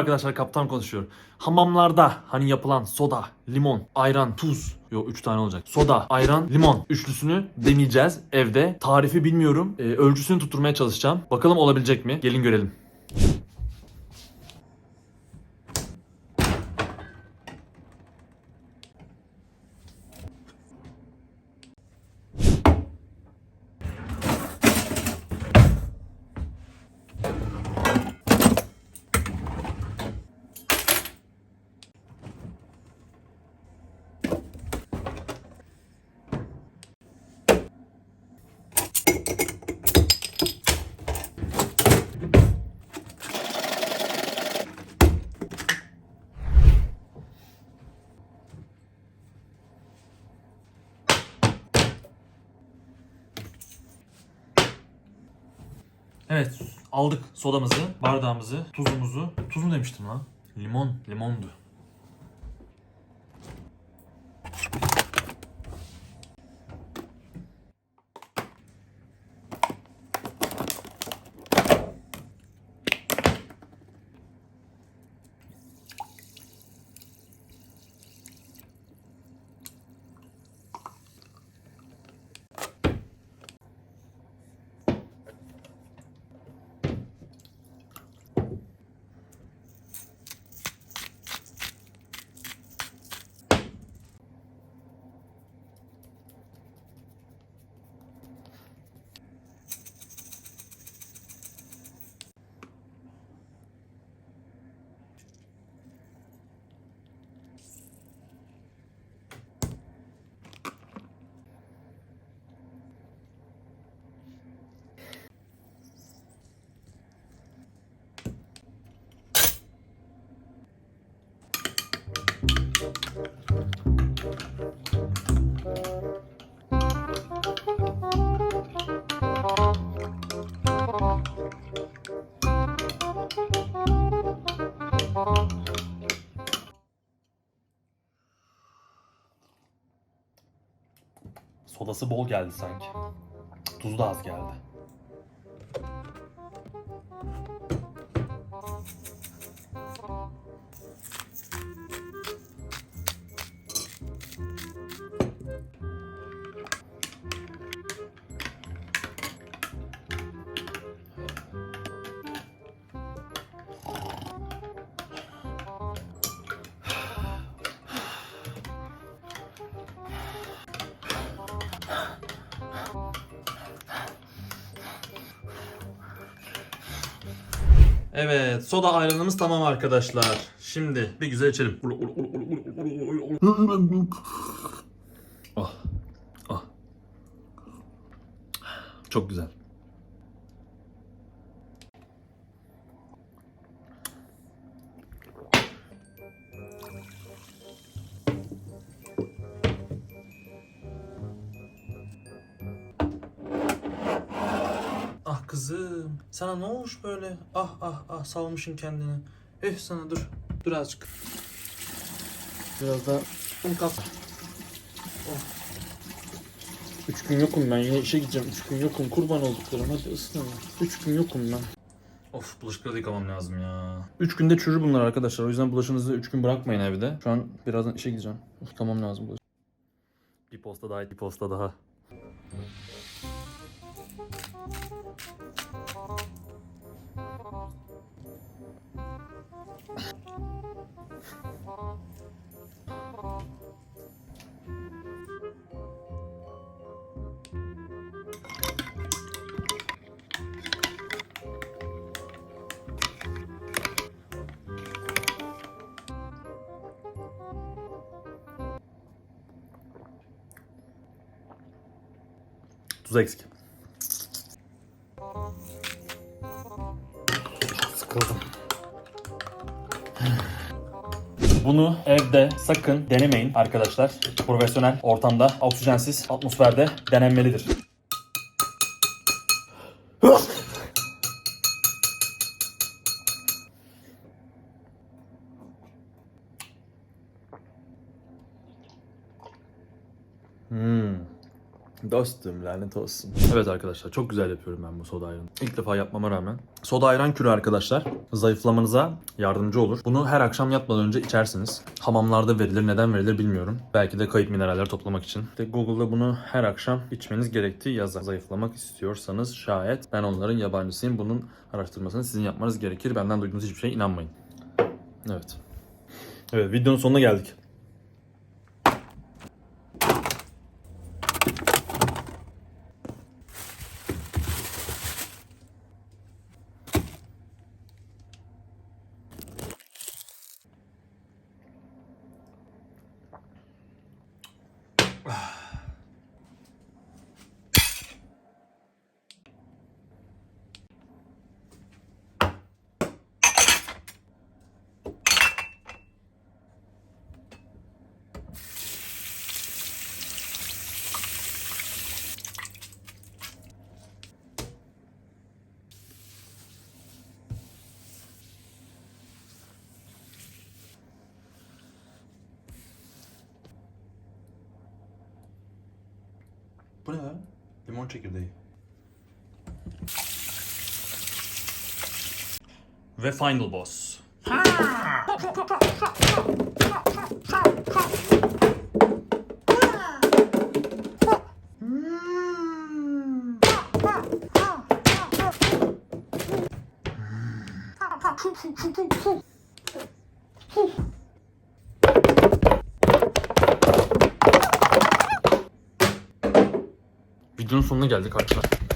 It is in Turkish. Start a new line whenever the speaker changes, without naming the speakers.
arkadaşlar kaptan konuşuyor. Hamamlarda hani yapılan soda, limon, ayran, tuz. Yok 3 tane olacak. Soda, ayran, limon üçlüsünü deneyeceğiz evde. Tarifi bilmiyorum. Ee, ölçüsünü tutturmaya çalışacağım. Bakalım olabilecek mi? Gelin görelim. Evet aldık sodamızı, bardağımızı, tuzumuzu. Tuz mu demiştim lan? Limon, limondu. Sodası bol geldi sanki. Tuzu da az geldi. Evet, soda ayranımız tamam arkadaşlar. Şimdi bir güzel içelim. Ah, ah. Çok güzel. Kızım, sana ne olmuş böyle? Ah ah ah salmışın kendini. Öf sana dur. Dur azıcık. Biraz daha un kap. Oh. Üç gün yokum ben yine işe gideceğim. Üç gün yokum kurban olduklarım hadi ısının. Üç gün yokum ben. Of bulaşıkları da yıkamam lazım ya. Üç günde çürür bunlar arkadaşlar. O yüzden bulaşınızı üç gün bırakmayın evde. Şu an birazdan işe gideceğim. Yıkamam lazım bulaşık. Bir posta daha, bir posta daha. Tuz eksik. Bunu evde sakın denemeyin arkadaşlar. Profesyonel ortamda, oksijensiz atmosferde denenmelidir. Hmm. Dostum lanet olsun. Evet arkadaşlar çok güzel yapıyorum ben bu soda ayranı. İlk defa yapmama rağmen. Soda ayran kürü arkadaşlar zayıflamanıza yardımcı olur. Bunu her akşam yatmadan önce içersiniz. Hamamlarda verilir neden verilir bilmiyorum. Belki de kayıp mineraller toplamak için. İşte Google'da bunu her akşam içmeniz gerektiği yazar. Zayıflamak istiyorsanız şayet ben onların yabancısıyım. Bunun araştırmasını sizin yapmanız gerekir. Benden duyduğunuz hiçbir şeye inanmayın. Evet. Evet videonun sonuna geldik. Bu ne lan? Limon çekirdeği. Ve Final Boss. Videonun sonuna geldik arkadaşlar.